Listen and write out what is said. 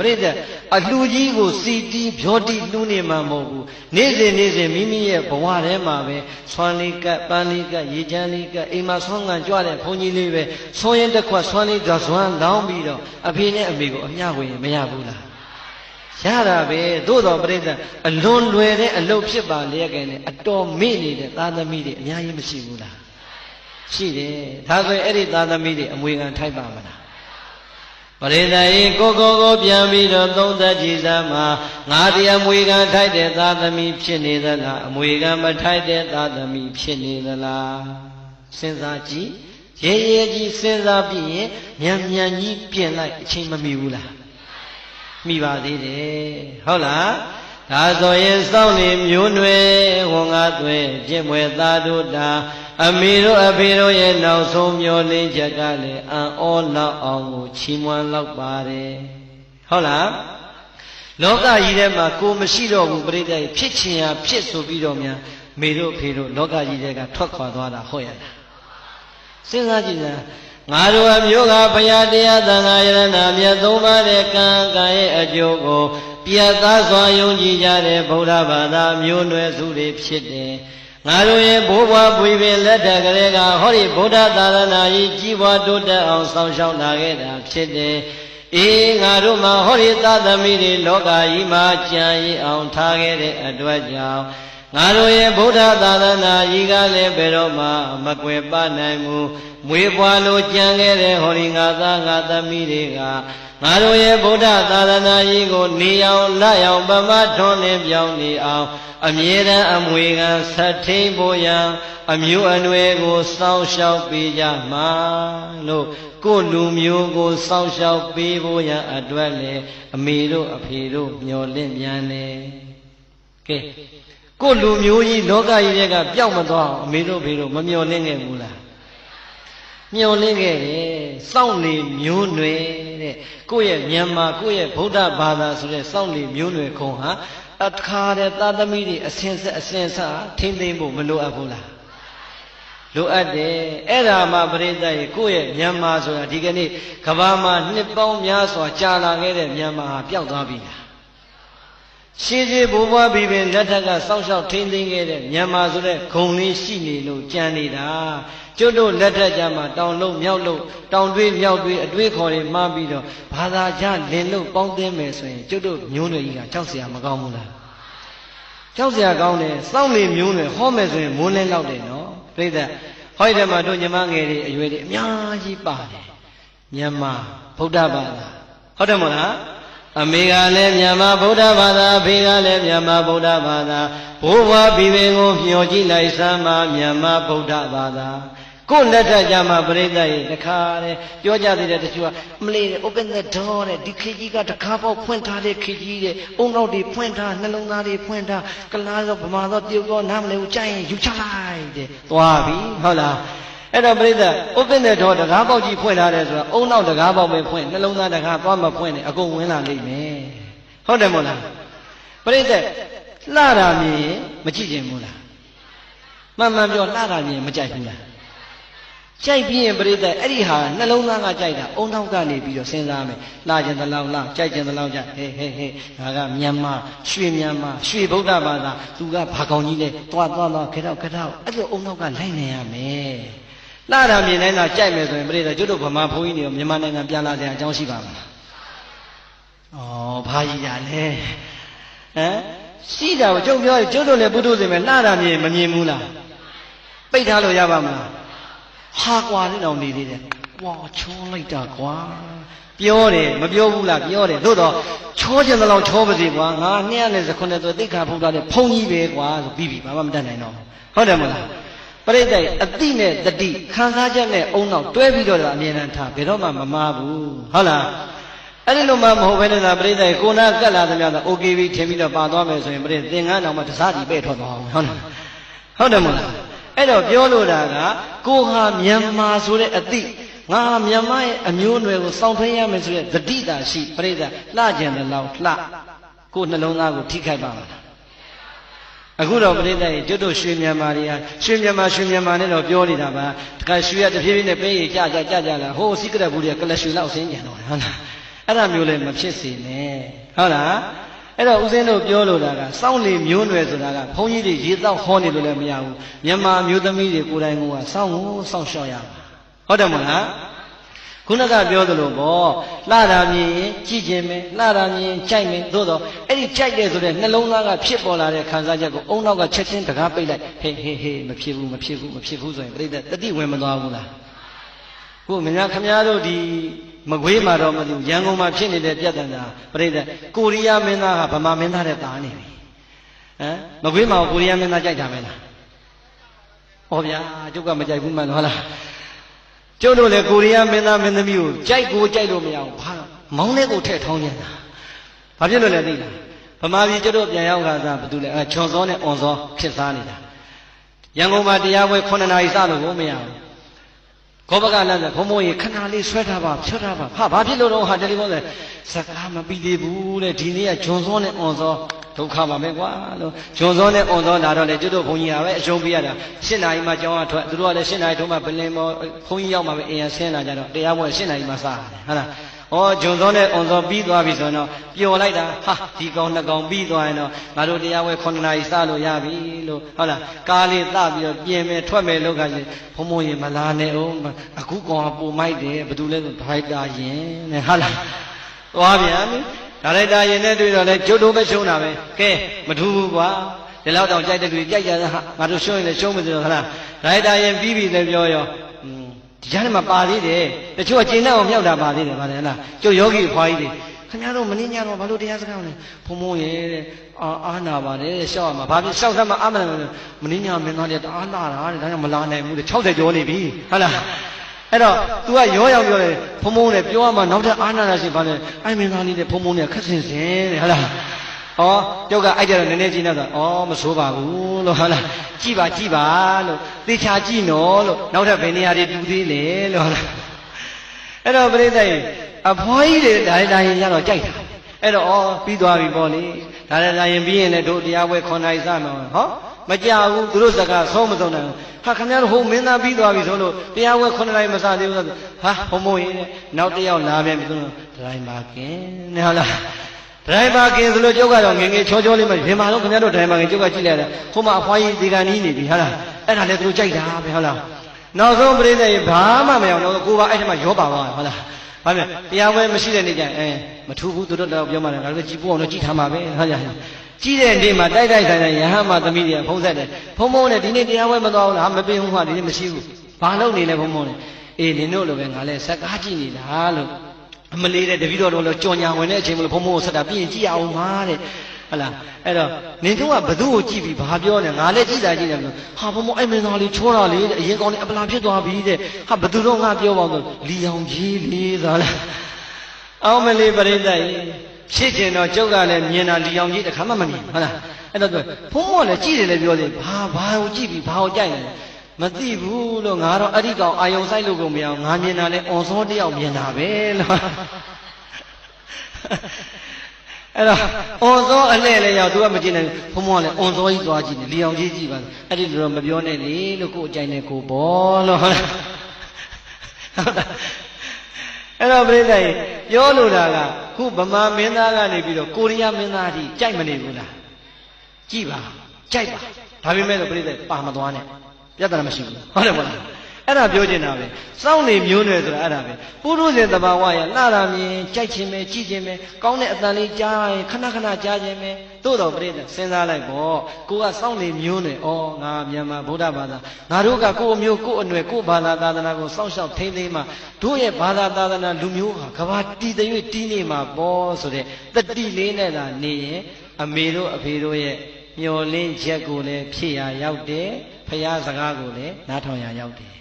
ပြိဿအလှကြီးကိုစီတီးဖြောတီးလှူနေမှာမဟုတ်ဘူးနေ့စဉ်နေ့စဉ်မိမိရဲ့ဘဝထဲမှာပဲဆွမ်းလေးကပ်ပန်းလေးကပ်ရေချမ်းလေးကပ်အိမ်မှာဆွမ်းကန်ကြွတဲ့ဘုန်းကြီးလေးပဲဆွမ်းရင်တစ်ခွက်ဆွမ်းလေးကဆွမ်းလောင်းပြီးတော့အဖေနဲ့အမေကိုအမျှဝင်ရင်မရဘူးလားရတာပဲသို့တော်ပြိဿအလွန်လွယ်တဲ့အလုပ်ဖြစ်ပါလျက်ကဲနဲ့အတော်မေ့နေတဲ့သားသမီးတွေအများကြီးမရှိဘူးလားရှိတယ်ဒါဆိုရင်အဲ့ဒီသားသမီးတွေအမွေခံထိုက်ပါမလား ပရိသတ်ဤကိုကိုကိုပြန်ပြီးတော့သုံးသက်ကြည်စမ်းမှာငါဒီအမွေခံထိုက်တဲ့သားသမီးဖြစ်နေသလားအမွေခံမထိုက်တဲ့သားသမီးဖြစ်နေသလားစဉ်းစားကြည့်ရေရေကြီးစဉ်းစားပြီးရင်မြန်မြန်ကြီးပြင်လိုက်အချိန်မမီဘူးလားမိပါသေးတယ်ဟုတ်လားဒါဆိုရင်စောင့်နေမျိုးနွယ်ဝန်ငါသွဲပြင့်မွယ်သာတို့တာ အမေတို့အဖေတို့ရဲ့နောက်ဆုံးမျောလင်းချက်ကလည်းအံ့ဩလောက်အောင်ကိုချီးမွမ်းလောက်ပါတယ်ဟုတ်လားလောကကြီးထဲမှာကိုမရှိတော့ဘူးပြိတ္တဖြစ်ချင်ရဖြစ်ဆိုပြီးတော့များမေတို့ဖေတို့လောကကြီးထဲကထွက်ခွာသွားတာဟုတ်ရလားစဉ်းစားကြည့်စမ်းငါတို့အမျိုးကဘုရားတရားသံဃာယရဏမြတ်သုံးပါးတဲ့ကံကံရဲ့အကျိုးကိုပြတ်သားစွာယုံကြည်ကြတဲ့ဗုဒ္ဓဘာသာမျိုးနွယ်စုတွေဖြစ်တယ် ငါတို့ရဲ့ဘိုးဘွားပွေပင်လက်ထက်ကလေးကဟောဒီဗုဒ္ဓသာသနာကြီးကြီးပွားတိုးတက်အောင်ဆောင်ရှောက်လာခဲ့တာဖြစ်တယ်အေးငါတို့မှာဟောဒီသာသမီတွေလောကကြီးမှာကြံရည်အောင်ထားခဲ့တဲ့အတွက်ကြောင့် ငါတို့ရဲ့ဗုဒ္ဓသာသနာကြီးကလည်းဘယ်တော့မှမကွယ်ပနိုင်ဘူးမွေးပွားလို့ကြံခဲ့တဲ့ဟောဒီငါသားငါသမီးတွေကငါတို့ရဲ့ဗုဒ္ဓသာသနာကြီးကိုနေအောင်လက်အောင်ပမထွန်းလင်းပြောင်းနေအောင်အမြဲတမ်းအမွေခံဆက်ထိန်ဖို့ရန်အမျိုးအနွယ်ကိုစောင့်ရှောက်ပေးကြမှာလို့ကိုယ်လူမျိုးကိုစောင့်ရှောက်ပေးဖို့ရန်အတွက်လေအမေတို့အဖေတို့မျှော်လင့်မြန်နေကဲ ကိုယ်လူမျိုးကြီးလောကကြီးတွေကပျောက်မသွားအောင်အမေတို့ဖေတို့မမျှော်လင့်ခဲ့ဘူးလားမျောလင့်ခဲ့တယ်စောင့်လေမျိုးနွယ်တဲ့ကိုယ့်ရဲ့မြန်မာကိုယ့်ရဲ့ဗုဒ္ဓဘာသာဆိုတဲ့စောင့်လေမျိုးနွယ်ခုံဟာအခါတဲ့သာသမီတွေအစင်ဆက်အစင်ဆက်ထိမ့်သိမ့်ဖို့မလိုအပ်ဘူးလားလိုအပ်တယ်အဲ့ဒါမှပရိသတ်ရေကိုယ့်ရဲ့မြန်မာဆိုတာဒီကနေ့ကဘာမှာနှစ်ပေါင်းများစွာကြာလာခဲ့တဲ့မြန်မာဟာပျောက်သွားပြီလား ရှေးရှေးဘိုးဘွားပြီးပင်လက်ထက်ကစောင့်ရှောက်ထိန်းသိမ်းခဲ့တဲ့မြန်မာဆိုတဲ့ဂုံလေးရှိနေလို့ကြံနေတာကျွတ်တို့လက်ထက်ကြမှာတောင်လုံးမြောက်လုံးတောင်တွေးမြောက်တွေးအတွေးခေါ်တွေမှားပြီးတော့ဘာသာကြလင်လို့ပေါင်းသိမ်းမယ်ဆိုရင်ကျွတ်တို့မျိုးနွယ်ကြီးကကြောက်စရာမကောင်းဘူးလားကြောက်စရာကောင်းတယ်စောင့်နေမျိုးနွယ်ဟောမယ်ဆိုရင်မိုးလဲလောက်တယ်နော်ပြိဿဟောဒီမှာတို့ညီမငယ်တွေအရွယ်တွေအများကြီးပါတယ်မြန်မာဗုဒ္ဓဘာသာဟုတ်တယ်မဟုတ်လား အမေကလည်းမြန်မာဗုဒ္ဓဘာသာအဖေကလည်းမြန်မာဗုဒ္ဓဘာသာဘိုးဘွားပြီးပင်ကိုမျှော်ကြည့်လိုက်စမ်းပါမြန်မာဗုဒ္ဓဘာသာကိုယ်လက်ထက်ကြမှာပြိဿရဲ့တခါတဲ့ပြောကြသေးတယ်တချို့ကမလေးတဲ့ open the door တဲ့ဒီခေကြီးကတခါပေါက်ဖွင့်ထားတဲ့ခေကြီးတဲ့အုံနောက်တွေဖွင့်ထားနှလုံးသားတွေဖွင့်ထားကလားတော့ဗမာတော့တရုတ်တော့နားမလဲဘူးကြိုက်ရင်ယူချလိုက်တဲ့သွားပြီဟုတ်လား အဲ့တော့ပြိဿ open the door တကားပေါက်ကြီးဖွင့်ထားတယ်ဆိုတာအုံနောက်တကားပေါက်ပဲဖွင့်နှလုံးသားတကားသွားမဖွင့်နဲ့အကုန်ဝင်လာလိမ့်မယ်ဟုတ်တယ်မို့လားပြိဿလှတာမြင်ရင်မကြည့်ချင်ဘူးလားမှန်မှန်ပြောလှတာမြင်မကြိုက်ဘူးလားကြိုက်ပြီးရင်ပြိဿအဲ့ဒီဟာနှလုံးသားကကြိုက်တာအုံနောက်ကနေပြီးတော့စဉ်းစားမယ်လှခြင်းတလောက်လှကြိုက်ခြင်းတလောက်ကြဟဲဟဲဟဲဒါကမြန်မာရွှေမြန်မာရွှေဗုဒ္ဓဘာသာသူကဘာကောင်ကြီးလဲသွားသွားသွားခေတော့ခေတော့အဲ့လိုအုံနောက်ကလိုက်နေရမယ် လှတာမြင်တိုင်းတော့ကြိုက်မယ်ဆိုရင်ပြိဿကျွတ်တို့ဗမာဘုန်းကြီးတွေမြန်မာနိုင်ငံပြန်လာကြအကြောင်းရှိပါမလားဩဘာကြီးရလဲဟမ်ရှိတာကိုကျုပ်ပြောကျုပ်တို့လည်းပုထုဇဉ်ပဲလှတာမြင်မမြင်ဘူးလားပိတ်ထားလို့ရပါမလားဟာကွာတဲ့တော်နေသေးတယ်ဝါချောလိုက်တာကွာပြောတယ်မပြောဘူးလားပြောတယ်သို့တော့ချောကျင်သလောက်ချောပါစေကွာငါ259ဆိုသိက္ခာဖုတ်တာတဲ့ဖုံကြီးပဲကွာဆိုပြီးပြီဘာမှမတတ်နိုင်တော့ဟုတ်တယ်မလား ပရိသတ်အတိနဲ့တတိခံစားချက်နဲ့အုံနောက်တွဲပြီးတော့အမြဲတမ်းထားဘယ်တော့မှမမားဘူးဟုတ်လားအဲ့ဒီလိုမှမဟုတ်ဘဲနဲ့သာပရိသတ်ကိုနာကတ်လာသမျှသာ okay ပြီထင်ပြီးတော့ပါသွားမယ်ဆိုရင်ပရိသတ်သင်္ကန်းတော်မှာတစားစီပဲ့ထွက်သွားအောင်ဟုတ်လားဟုတ်တယ်မလားအဲ့တော့ပြောလို့တာကကိုဟာမြန်မာဆိုတဲ့အတိငါမြန်မာရဲ့အမျိုးအနွယ်ကိုစောင့်ထွင်းရမယ်ဆိုတဲ့သတိတာရှိပြိဿလှကြံတယ်လောက်လှကိုနှလုံးသားကိုထိခိုက်ပါမလား အခုတော့ပြိဿရဲ့ကျွတ်တို့ရွှေမြန်မာတွေဟာရွှေမြန်မာရွှေမြန်မာနဲ့တော့ပြောနေတာပါတခါရွှေရတဖြည်းဖြည်းနဲ့ပေးရကြကြကြကြလာဟိုးစိကရက်ဘူးတွေကကလရွှေလောက်ဆင်းကြံတော့ဟုတ်လားအဲ့ဒါမျိုးလည်းမဖြစ်စေနဲ့ဟုတ်လားအဲ့တော့ဦးဇင်းတို့ပြောလို့တာကစောင့်လေမျိုးနွယ်ဆိုတာကဘုန်းကြီးတွေရေတောက်ဟောနေလို့လည်းမရဘူးမြန်မာမျိုးသမီးတွေကိုယ်တိုင်ကစောင့်ကိုစောင့်ရှောက်ရပါဟုတ်တယ်မလား ခုနကပြောသလိုပေါ့လှတာမြင်ရင်ကြည့်ခြင်းပဲလှတာမြင်ရင်ကြိုက်မယ်သို့တော့အဲ့ဒီကြိုက်တယ်ဆိုတဲ့နှလုံးသားကဖြစ်ပေါ်လာတဲ့ခံစားချက်ကိုအုံနောက်ကချက်ချင်းတကားပိတ်လိုက်ဟေးဟေးဟေးမဖြစ်ဘူးမဖြစ်ဘူးမဖြစ်ဘူးဆိုရင်ပြိတ္တတတိဝင်မသွားဘူးလားခုမညာခမများတို့ဒီမကွေးမှာတော့မသိဘူးရန်ကုန်မှာဖြစ်နေတဲ့ပြဿနာပြိတ္တကိုရီးယားမင်းသားကဗမာမင်းသားတဲ့တာနေပြီဟမ်မကွေးမှာကိုရီးယားမင်းသားကြိုက်တာမလားဟောဗျာကျုပ်ကမကြိုက်ဘူးမှန်ဟုတ်လား ကျုပ်တို့လည်းကိုရီးယားမင်းသားမင်းသမီးကိုကြိုက်ကိုကြိုက်လို့မရဘူးဘာမောင်းလေးကိုထည့်ထောင်းနေတာဘာဖြစ်လို့လဲသိလားဗမာပြည်ကျုပ်တို့ပြန်ရောက်ခါစားဘာတူလဲအဲချွန်စောနဲ့အွန်စောဖြစ်စားနေတာရန်ကုန်မှာတရားပွဲ9နာရီစလို့ကိုမရဘူးခောဘကလမ်းကဘုံဘုံကြီးခဏလေးဆွဲထားပါဖြတ်ထားပါဟာဘာဖြစ်လို့တော့ဟာတယ်လီဖုန်းလဲစကားမပြီးသေးဘူးတဲ့ဒီနေ့ကဂျွန်စောနဲ့အွန်စော ဒုက္ခပါပဲကွာလို့ဂျွန်စောနဲ့အွန်စောလာတော့လေကျွတ်တို့ဘုန်းကြီးကပဲအရှုံးပေးရတာ၈နာရီမှကျောင်းကထွက်သူတို့ကလည်း၈နာရီထုံးမှပလင်မောဘုန်းကြီးရောက်မှပဲအင်ရဆင်းလာကြတော့တရားပွဲ၈နာရီမှစရတယ်ဟုတ်လားဩဂျွန်စောနဲ့အွန်စောပြီးသွားပြီဆိုတော့ပျော်လိုက်တာဟာဒီကောင်နှစ်ကောင်ပြီးသွားရင်တော့ငါတို့တရားဝဲ9နာရီစလို့ရပြီလို့ဟုတ်လားကားလေးသပြီးတော့ပြင်မယ်ထွက်မယ်လောက်ကကြီးဘုံဘုံရင်မလာနဲ့အောင်အခုကောင်ကပူမိုက်တယ်ဘယ်သူလဲဆိုဒရိုက်တာရင်နဲ့ဟုတ်လားသွားပြန်ပြီ ဒါရိုက်တာရင်နဲ့တွေ့တော့လဲကျုပ်တို့ပဲရှုံးတာပဲကဲမထူးဘူးကွာဒီလောက်တောင်ကြိုက်တဲ့လူကြိုက်ကြတာဟာငါတို့ရှုံးရင်လည်းရှုံးမယ်ဆိုတော့ဟုတ်လားဒါရိုက်တာရင်ပြီးပြီလည်းပြောရောဒီကြားထဲမှာပါသေးတယ်တချို့ကကျင်းတဲ့အောင်မြောက်တာပါသေးတယ်ဗါတယ်လားကျုပ်ယောဂီအဖွားကြီးတွေခင်ဗျားတို့မင်းညတော့ဘာလို့တရားစကားလဲဘုံဘုံရဲ့တဲ့အာအာနာပါတယ်ရှောက်ရမှာဘာဖြစ်ရှောက်သမ်းမှာအာမနာမင်းညမင်းသားတွေတအားလာတာတဲ့ဒါကြောင့်မလာနိုင်ဘူးတဲ့60ကျော်နေပြီဟုတ်လား အဲ့တော့ तू ကရောရောက်ပြောတယ်ဘုံဘုံနဲ့ပြောရမှာနောက်ထပ်အာနာတာရှိပါလေအိုင်မင်းသားလေးတဲ့ဘုံဘုံနဲ့ခက်စင်စင်တဲ့ဟုတ်လားဩကျုပ်ကအဲ့ကြတော့နည်းနည်းကြည့်နေတော့ဩမဆိုးပါဘူးလို့ဟုတ်လားကြည့်ပါကြည့်ပါလို့သေချာကြည့်နော်လို့နောက်ထပ်ဘယ်နေရာတွေတူသေးလဲလို့ဟုတ်လားအဲ့တော့ပြိဿရေအဖွားကြီးတွေဒါရတိုင်းရတော့ကြိုက်တာအဲ့တော့ဩပြီးသွားပြီပေါ့လေဒါရတိုင်းပြီးရင်လည်းတို့တရားပွဲခွန်နိုင်စမယ်ဟော မကြဘူးသူတို့စကားဆုံးမဆုံးနိုင်ဘူးဟာခင်ဗျားတို့ဟိုမင်းသားပြီးသွားပြီဆိုလို့တရားဝဲ9နိုင်မစသေးဘူးဆိုဟာဘုံမို့ရင်နောက်တစ်ယောက်လာပြန်ပြီဆိုတော့ဒရိုင်ဘာကင်နဲ့ဟုတ်လားဒရိုင်ဘာကင်ဆိုလို့ကျုပ်ကတော့ငငယ်ချောချောလေးမှပြင်မာတော့ခင်ဗျားတို့ဒရိုင်ဘာကင်ကျုပ်ကကြည့်လိုက်တာဟိုမှာအဖွားကြီးဒီကနီးနေပြီဟုတ်လားအဲ့ဒါလည်းသူတို့ကြိုက်တာပဲဟုတ်လားနောက်ဆုံးပြိဿရေဘာမှမရအောင်တော့ကိုကအဲ့ထက်မှရောပါသွားဟုတ်လားဘာလဲတရားပွဲမရှိတဲ့နေ့ကျရင်အဲမထူဘူးသူတို့တော့ပြောမှလည်းငါတို့ကြည်ပို့အောင်တော့ကြည်ထားမှာပဲဟုတ်ကြ ကြီးတဲ့နေ့မှာတိုက်တိုက်ဆိုင်ဆိုင်ယဟန်မသမီးတွေကဖုံးဆက်တယ်ဖုံးဖုံးနဲ့ဒီနေ့တရားပွဲမသွားဘူးလားမပင်ဘူးဟာဒီနေ့မရှိဘူးဘာလို့နေလဲဖုံးဖုံးနဲ့အေးနင်တို့လိုပဲငါလည်းစကားကြည့်နေတာလို့အမလေးတဲ့တပည့်တော်တို့လည်းကြော်ညာဝင်တဲ့အချိန်မလို့ဖုံးဖုံးကိုဆက်တာပြင်ကြည့်အောင်ပါတဲ့ဟုတ်လားအဲ့တော့နင်တို့ကဘသူ့ကိုကြည့်ပြီးဘာပြောနေငါလည်းကြည့်တာကြည့်တယ်လို့ဟာဘုံမအဲ့မင်းသားလေးချောတာလေအရင်ကောင်းနေအပလာဖြစ်သွားပြီတဲ့ဟာဘသူတော့ငါပြောပါဦးလီအောင်ကြီးလေးသာလားအောင်မလေးပရိသတ်ကြီး ဖြစ်ကျင်တော့ကျုပ်ကလည်းမြင်တာလီအောင်ကြီးတခါမှမမြင်ဟုတ်လားအဲ့တော့ဘုံမောလည်းကြည့်တယ်လည်းပြောတယ်ဘာဘာကိုကြည့်ပြီးဘာကိုကြိုက်နေမသိဘူးလို့ငါတော့အဲ့ဒီကောင်အာယုံဆိုင်လို့ကုန်မရအောင်ငါမြင်တာလဲအွန်စောတယောက်မြင်တာပဲလို့အဲ့တော့အွန်စောအလှဲ့လဲရောက်သူကမကြည့်နိုင်ဘုံမောလည်းအွန်စောကြီးသွားကြည့်တယ်လီအောင်ကြီးကြည့်ပါအဲ့ဒီလိုတော့မပြောနဲ့လေလို့ကိုယ်အကြိုက်နဲ့ကိုဘောလို့ဟုတ်လား အဲ့တော့ပြိဿကြီးပြောလို့တာကခုဗမာမင်းသားကနေပြီးတော့ကိုရီးယားမင်းသားအထိကြိုက်မနေဘူးလားကြည့်ပါကြိုက်ပါဒါပေမဲ့လို့ပြိဿပါမသွားနဲ့ပြဿနာမရှိဘူးဟုတ်တယ်မလားအဲ့ဒါပြောချင်တာပဲစောင့်နေမျိုးနွယ်ဆိုတာအဲ့ဒါပဲပုရုဇဉ်တဘာဝရလှတာမြင်ကြိုက်ခြင်းပဲကြည့်ခြင်းပဲကောင်းတဲ့အတန်လေးကြားရင်ခဏခဏကြားခြင်းပဲ သို့တော်ပြိဿစဉ်းစားလိုက်ပေါ့ကိုကစောင့်နေမျိုးနွယ်ဩငါမြန်မာဗုဒ္ဓဘာသာငါတို့ကကိုယ့်အမျိုးကိုယ့်အနွယ်ကိုယ့်ဘာသာသာသနာကိုစောင့်ရှောက်ထိမ့်သိမ်းမှတို့ရဲ့ဘာသာသာသနာလူမျိုးဟာကဘာတည်တဲ့တည်နေမှာပေါ့ဆိုတဲ့တတိလေးနဲ့သာနေရင်အမေတို့အဖေတို့ရဲ့မျောလင်းချက်ကိုလည်းဖြစ်ရရောက်တယ်ဖရာစကားကိုလည်းနားထောင်ရရောက်တယ်